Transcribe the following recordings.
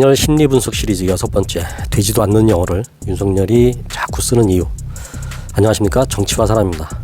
윤석열 심리 분석 시리즈 여섯 번째 되지도 않는 영어를 윤석열이 자꾸 쓰는 이유. 안녕하십니까 정치와 사람입니다.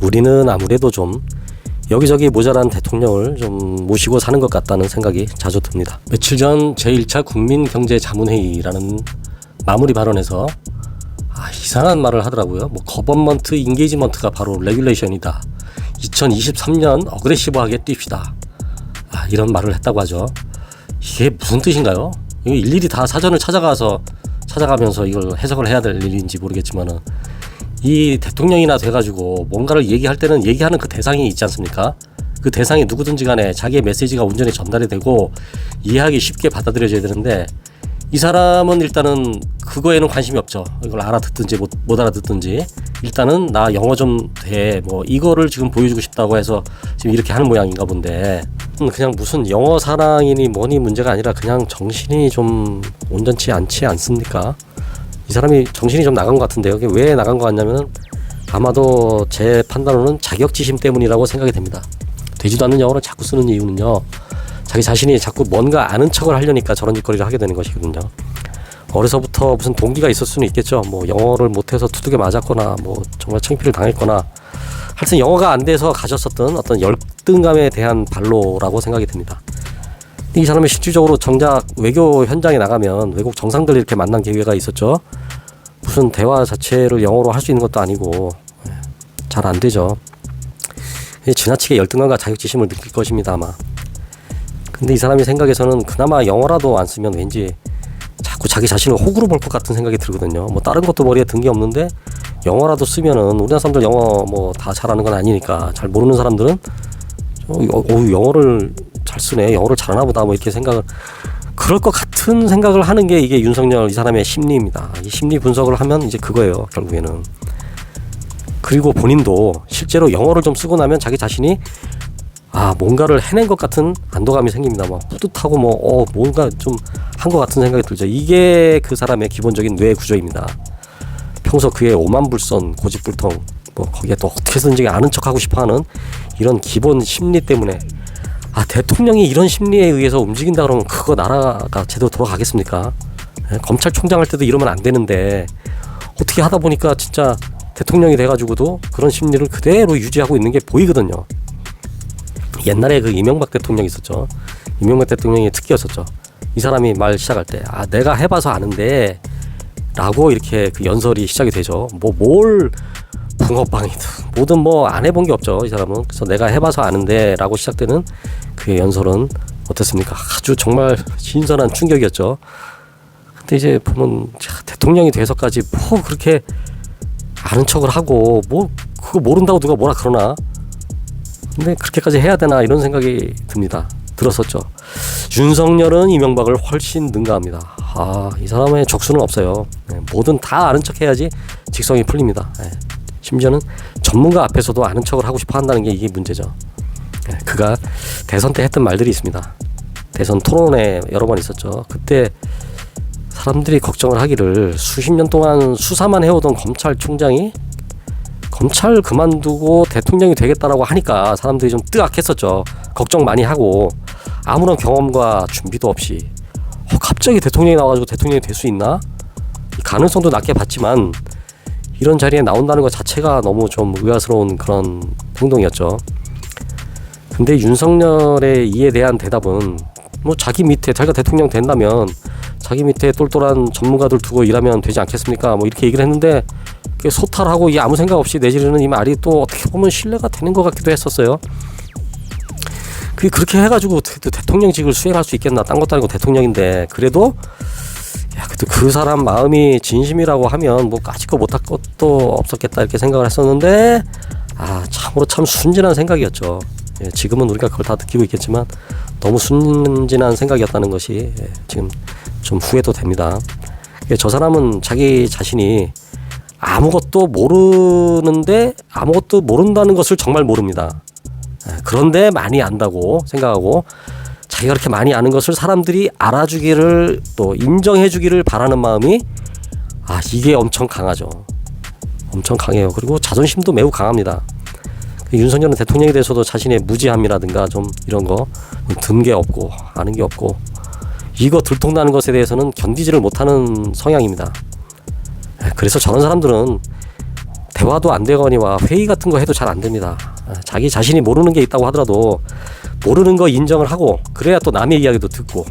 우리는 아무래도 좀 여기저기 모자란 대통령을 좀 모시고 사는 것 같다는 생각이 자주 듭니다. 며칠 전 제1차 국민경제자문회의라는 마무리 발언에서 아, 이상한 말을 하더라고요. 뭐 거버먼트 인게이지먼트가 바로 레귤레이션이다. 2023년 어그레시브하게 뜁시다. 아, 이런 말을 했다고 하죠. 이게 무슨 뜻인가요? 이거 일일이 다 사전을 찾아가서 찾아가면서 이걸 해석을 해야 될 일인지 모르겠지만은 이 대통령이나 돼가지고 뭔가를 얘기할 때는 얘기하는 그 대상이 있지 않습니까? 그 대상이 누구든지 간에 자기의 메시지가 온전히 전달이 되고 이해하기 쉽게 받아들여져야 되는데 이 사람은 일단은 그거에는 관심이 없죠. 이걸 알아듣든지 못, 못 알아듣든지 일단은 나 영어 좀 돼. 뭐 이거를 지금 보여주고 싶다고 해서 지금 이렇게 하는 모양인가 본데 음, 그냥 무슨 영어 사랑이니 뭐니 문제가 아니라 그냥 정신이 좀 온전치 않지 않습니까? 이 사람이 정신이 좀 나간 것 같은데요. 이게 왜 나간 것 같냐면은 아마도 제 판단으로는 자격지심 때문이라고 생각이 됩니다. 되지도 않는 영어를 자꾸 쓰는 이유는요. 자기 자신이 자꾸 뭔가 아는 척을 하려니까 저런 짓거리를 하게 되는 것이거든요. 어려서부터 무슨 동기가 있을 수는 있겠죠. 뭐 영어를 못해서 두둑에 맞았거나 뭐 정말 창피를 당했거나 하여튼 영어가 안 돼서 가졌었던 어떤 열등감에 대한 발로라고 생각이 듭니다. 이 사람이 실질적으로 정작 외교 현장에 나가면 외국 정상들 이렇게 만난 기회가 있었죠. 무슨 대화 자체를 영어로 할 수 있는 것도 아니고 잘 안 되죠. 지나치게 열등감과 자격지심을 느낄 것입니다 아마. 근데 이 사람의 생각에서는 그나마 영어라도 안 쓰면 왠지 자꾸 자기 자신을 호구로 볼 것 같은 생각이 들거든요. 뭐 다른 것도 머리에 든 게 없는데 영어라도 쓰면은 우리나라 사람들 영어 뭐 다 잘하는 건 아니니까 잘 모르는 사람들은 어, 어, 영어를 잘 쓰네, 영어를 잘하나 보다 뭐 이렇게 생각을 그럴 것 같은 생각을 하는 게 이게 윤석열 이 사람의 심리입니다. 이 심리 분석을 하면 이제 그거예요 결국에는. 그리고 본인도 실제로 영어를 좀 쓰고 나면 자기 자신이 아 뭔가를 해낸 것 같은 안도감이 생깁니다. 막 뿌듯하고 뭐 어 뭔가 좀 한 것 같은 생각이 들죠. 이게 그 사람의 기본적인 뇌 구조입니다. 평소 그의 오만불선 고집불통 뭐 거기에 또 어떻게든지 아는 척하고 싶어하는 이런 기본 심리 때문에 아 대통령이 이런 심리에 의해서 움직인다 그러면 그거 나라가 제대로 돌아가겠습니까? 예, 검찰총장 할 때도 이러면 안 되는데 어떻게 하다 보니까 진짜 대통령이 돼가지고도 그런 심리를 그대로 유지하고 있는 게 보이거든요. 옛날에 그 이명박 대통령 있었죠. 이명박 대통령의 특기였었죠. 이 사람이 말 시작할 때, 아, 내가 해봐서 아는데, 라고 이렇게 그 연설이 시작이 되죠. 뭐, 뭘, 붕어빵이든, 뭐든 뭐 안 해본 게 없죠. 이 사람은. 그래서 내가 해봐서 아는데, 라고 시작되는 그의 연설은 어땠습니까? 아주 정말 신선한 충격이었죠. 근데 이제 보면, 자, 대통령이 돼서까지 뭐 그렇게 아는 척을 하고, 뭐, 그거 모른다고 누가 뭐라 그러나, 근데 그렇게까지 해야 되나 이런 생각이 듭니다. 들었었죠. 윤석열은 이명박을 훨씬 능가합니다. 아, 이 사람의 적수는 없어요. 네, 뭐든 다 아는 척 해야지 직성이 풀립니다. 네, 심지어는 전문가 앞에서도 아는 척을 하고 싶어 한다는 게 이게 문제죠. 네, 그가 대선 때 했던 말들이 있습니다. 대선 토론회 여러 번 있었죠. 그때 사람들이 걱정을 하기를 수십 년 동안 수사만 해오던 검찰총장이 검찰 그만두고 대통령이 되겠다라고 하니까 사람들이 좀 뜨악했었죠. 걱정 많이 하고 아무런 경험과 준비도 없이 어, 갑자기 대통령이 나와가지고 대통령이 될 수 있나? 가능성도 낮게 봤지만 이런 자리에 나온다는 것 자체가 너무 좀 의아스러운 그런 행동이었죠. 근데 윤석열의 이에 대한 대답은 뭐 자기 밑에 자기가 대통령 된다면 자기 밑에 똘똘한 전문가들 두고 일하면 되지 않겠습니까? 뭐 이렇게 얘기를 했는데 소탈하고 이 아무 생각 없이 내지르는 이 말이 또 어떻게 보면 신뢰가 되는 것 같기도 했었어요. 그 그렇게 해가지고 대통령직을 수행할 수 있겠나? 딴 것도 아니고 대통령인데 그래도 야 그래도 그 사람 마음이 진심이라고 하면 뭐 까짓 거 못할 것도 없었겠다 이렇게 생각을 했었는데 아 참으로 참 순진한 생각이었죠. 예, 지금은 우리가 그걸 다 느끼고 있겠지만 너무 순진한 생각이었다는 것이 예, 지금 좀 후회도 됩니다. 예, 저 사람은 자기 자신이 아무것도 모르는데 아무것도 모른다는 것을 정말 모릅니다. 예, 그런데 많이 안다고 생각하고 자기가 그렇게 많이 아는 것을 사람들이 알아주기를 또 인정해주기를 바라는 마음이 아 이게 엄청 강하죠. 엄청 강해요. 그리고 자존심도 매우 강합니다. 그 윤석열은 대통령에 대해서도 자신의 무지함이라든가 좀 이런 거 든 게 없고 아는 게 없고 이거 들통나는 것에 대해서는 견디지를 못하는 성향입니다. 에, 그래서 저런 사람들은 대화도 안 되거니와 회의 같은 거 해도 잘 안 됩니다. 아, 자기 자신이 모르는 게 있다고 하더라도 모르는 거 인정을 하고 그래야 또 남의 이야기도 듣고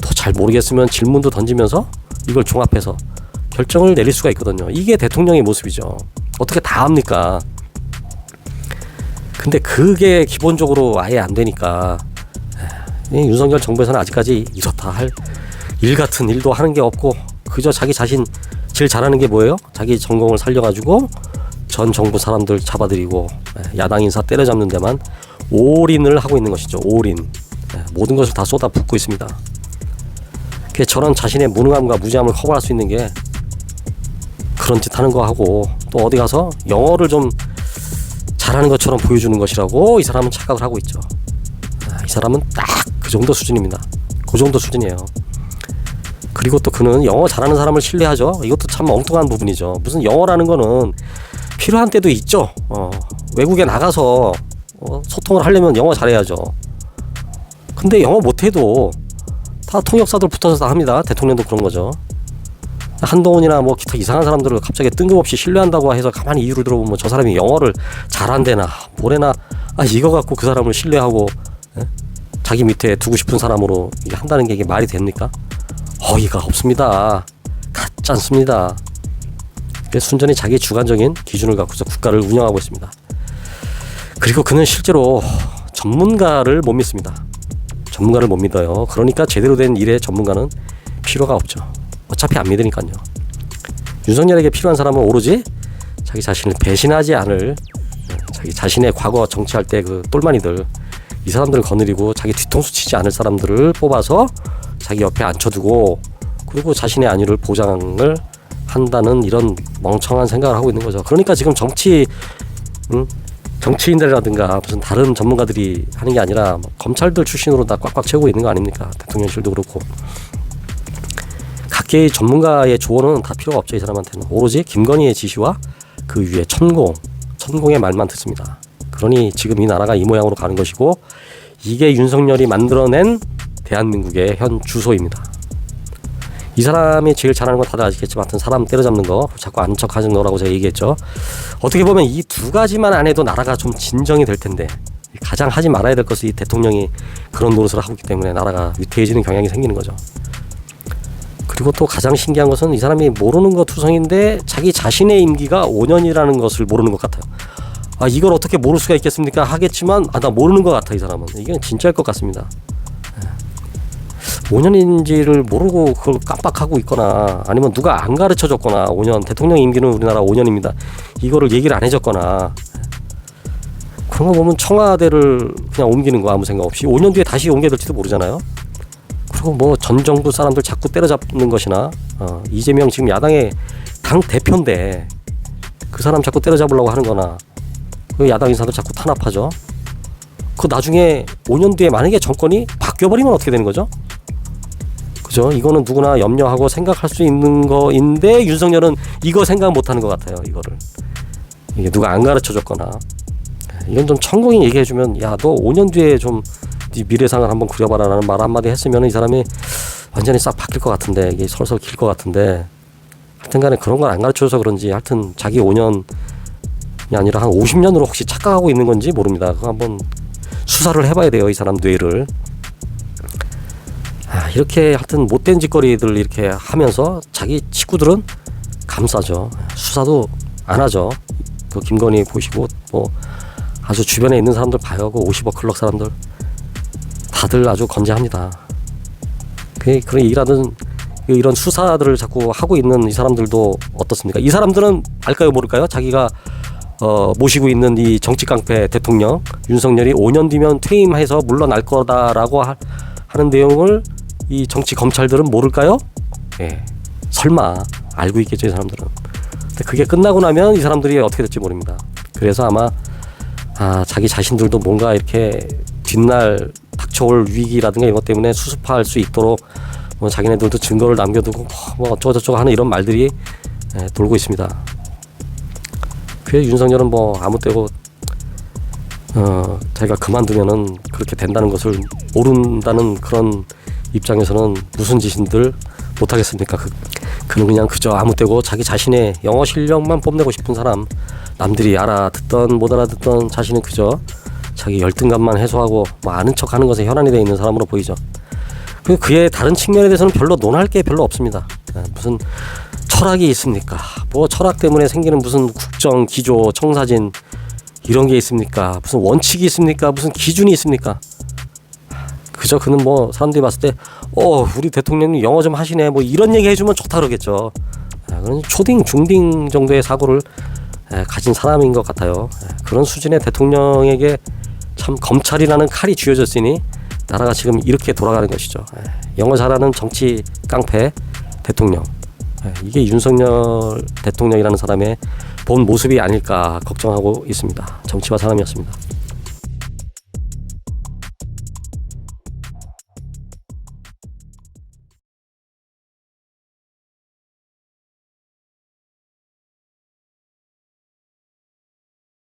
또 잘 모르겠으면 질문도 던지면서 이걸 종합해서 결정을 내릴 수가 있거든요. 이게 대통령의 모습이죠. 어떻게 다 합니까? 근데 그게 기본적으로 아예 안 되니까 이 윤석열 정부에서는 아직까지 이렇다 할 일 같은 일도 하는 게 없고 그저 자기 자신 제일 잘하는 게 뭐예요? 자기 전공을 살려가지고 전 정부 사람들 잡아들이고 예, 야당 인사 때려잡는 데만 올인을 하고 있는 것이죠. 올인 예, 모든 것을 다 쏟아 붓고 있습니다. 그 저런 자신의 무능함과 무지함을 커버할 수 있는 게 그런 짓 하는 거 하고 또 어디 가서 영어를 좀 잘하는 것처럼 보여주는 것이라고 이 사람은 착각을 하고 있죠. 아, 이 사람은 딱 그 정도 수준입니다. 그 정도 수준이에요. 그리고 또 그는 영어 잘하는 사람을 신뢰하죠. 이것도 참 엉뚱한 부분이죠. 무슨 영어라는 거는 필요한 때도 있죠. 어, 외국에 나가서 어, 소통을 하려면 영어 잘해야죠. 근데 영어 못해도 다 통역사들 붙어서 다 합니다. 대통령도 그런 거죠. 한동훈이나 뭐 기타 이상한 사람들을 갑자기 뜬금없이 신뢰한다고 해서 가만히 이유를 들어보면 저 사람이 영어를 잘한대나 뭐래나 아 이거 갖고 그 사람을 신뢰하고 예? 자기 밑에 두고 싶은 사람으로 한다는 게 이게 말이 됩니까? 어이가 없습니다. 같지 않습니다. 순전히 자기 주관적인 기준을 갖고서 국가를 운영하고 있습니다. 그리고 그는 실제로 전문가를 못 믿습니다. 전문가를 못 믿어요. 그러니까 제대로 된 일의 전문가는 필요가 없죠. 어차피 안 믿으니까요. 윤석열에게 필요한 사람은 오로지 자기 자신을 배신하지 않을 자기 자신의 과거 정치할 때 그 똘마니들 이 사람들을 거느리고 자기 뒤통수 치지 않을 사람들을 뽑아서 자기 옆에 앉혀두고 그리고 자신의 안위를 보장을 한다는 이런 멍청한 생각을 하고 있는 거죠. 그러니까 지금 정치 음, 정치인들이라든가 무슨 다른 전문가들이 하는 게 아니라 뭐 검찰들 출신으로 다 꽉꽉 채우고 있는 거 아닙니까? 대통령실도 그렇고 각계의 전문가의 조언은 다 필요가 없죠 이 사람한테는 오로지 김건희의 지시와 그 위에 천공 천공의 말만 듣습니다. 그러니 지금 이 나라가 이 모양으로 가는 것이고 이게 윤석열이 만들어낸 대한민국의 현 주소입니다. 이 사람이 제일 잘하는 건 다들 아시겠지만 하여튼 사람 때려잡는 거 자꾸 안 척하는 거라고 제가 얘기했죠. 어떻게 보면 이 두 가지만 안 해도 나라가 좀 진정이 될 텐데 가장 하지 말아야 될 것이 이 대통령이 그런 노릇을 하고 있기 때문에 나라가 위태해지는 경향이 생기는 거죠. 그리고 또 가장 신기한 것은 이 사람이 모르는 거 투성인데 자기 자신의 임기가 5년이라는 것을 모르는 것 같아요. 아 이걸 어떻게 모를 수가 있겠습니까? 하겠지만 아 나 모르는 것 같아 이 사람은 이게 진짜일 것 같습니다. 5년인지를 모르고 그걸 깜빡하고 있거나 아니면 누가 안 가르쳐 줬거나 5년 대통령 임기는 우리나라 5년입니다. 이거를 얘기를 안 해줬거나 그런 거 보면 청와대를 그냥 옮기는 거 아무 생각 없이 5년 뒤에 다시 옮겨야 될지도 모르잖아요. 그리고 뭐 전 정부 사람들 자꾸 때려잡는 것이나 어, 이재명 지금 야당의 당 대표인데 그 사람 자꾸 때려잡으려고 하는 거나 그 야당 인사들 자꾸 탄압하죠. 그 나중에 5년 뒤에 만약에 정권이 바뀌어버리면 어떻게 되는 거죠? 그죠? 이거는 누구나 염려하고 생각할 수 있는 거인데 윤석열은 이거 생각 못 하는 것 같아요. 이거를. 이게 누가 안 가르쳐 줬거나. 이건 좀 천공이 얘기해 주면 야, 너 5년 뒤에 좀 네 미래상을 한번 그려봐라라는 말 한마디 했으면 이 사람이 완전히 싹 바뀔 것 같은데 이게 설설 길 것 같은데 하여튼 간에 그런 걸 안 가르쳐 줘서 그런지 하여튼 자기 5년이 아니라 한 50년으로 혹시 착각하고 있는 건지 모릅니다. 그거 한번 수사를 해봐야 돼요. 이 사람 뇌를. 아, 이렇게 하여튼 못된 짓거리들 이렇게 하면서 자기 친구들은 감싸죠. 수사도 안 하죠. 그 김건희 보시고 뭐 아주 주변에 있는 사람들 봐요. 그 50억 클럭 사람들 다들 아주 건재합니다. 그 그런 일하는 이런 수사들을 자꾸 하고 있는 이 사람들도 어떻습니까? 이 사람들은 알까요 모를까요? 자기가 어, 모시고 있는 이 정치 깡패 대통령 윤석열이 5년 뒤면 퇴임해서 물러날 거다라고 하, 하는 내용을 이 정치 검찰들은 모를까요? 예, 설마 알고 있겠죠 이 사람들은. 근데 그게 끝나고 나면 이 사람들이 어떻게 될지 모릅니다. 그래서 아마 아 자기 자신들도 뭔가 이렇게 뒷날 닥쳐올 위기라든가 이런 것 때문에 수습할 수 있도록 뭐 자기네들도 증거를 남겨두고 뭐 어쩌고저쩌고 하는 이런 말들이 예, 돌고 있습니다. 그래 윤석열은 뭐 아무 때고 어 자기가 그만두면은 그렇게 된다는 것을 모른다는 그런 입장에서는 무슨 짓인들 못하겠습니까? 그, 그는 그냥 그저 아무 때고 자기 자신의 영어 실력만 뽐내고 싶은 사람 남들이 알아듣던 못 알아듣던 자신은 그저 자기 열등감만 해소하고 뭐 아는 척 하는 것에 혈안이 되어 있는 사람으로 보이죠. 그 그의 다른 측면에 대해서는 별로 논할 게 별로 없습니다. 예, 무슨 철학이 있습니까? 뭐 철학 때문에 생기는 무슨 국정, 기조, 청사진 이런 게 있습니까? 무슨 원칙이 있습니까? 무슨 기준이 있습니까? 그저 그는 뭐 사람들이 봤을 때, 어, 우리 대통령님 영어 좀 하시네. 뭐 이런 얘기 해주면 좋다 그러겠죠. 아, 그런 초딩, 중딩 정도의 사고를 에, 가진 사람인 것 같아요. 에, 그런 수준의 대통령에게 참 검찰이라는 칼이 쥐어졌으니 나라가 지금 이렇게 돌아가는 것이죠. 에, 영어 잘하는 정치 깡패 대통령. 에, 이게 윤석열 대통령이라는 사람의 본 모습이 아닐까 걱정하고 있습니다. 정치와 사람이었습니다.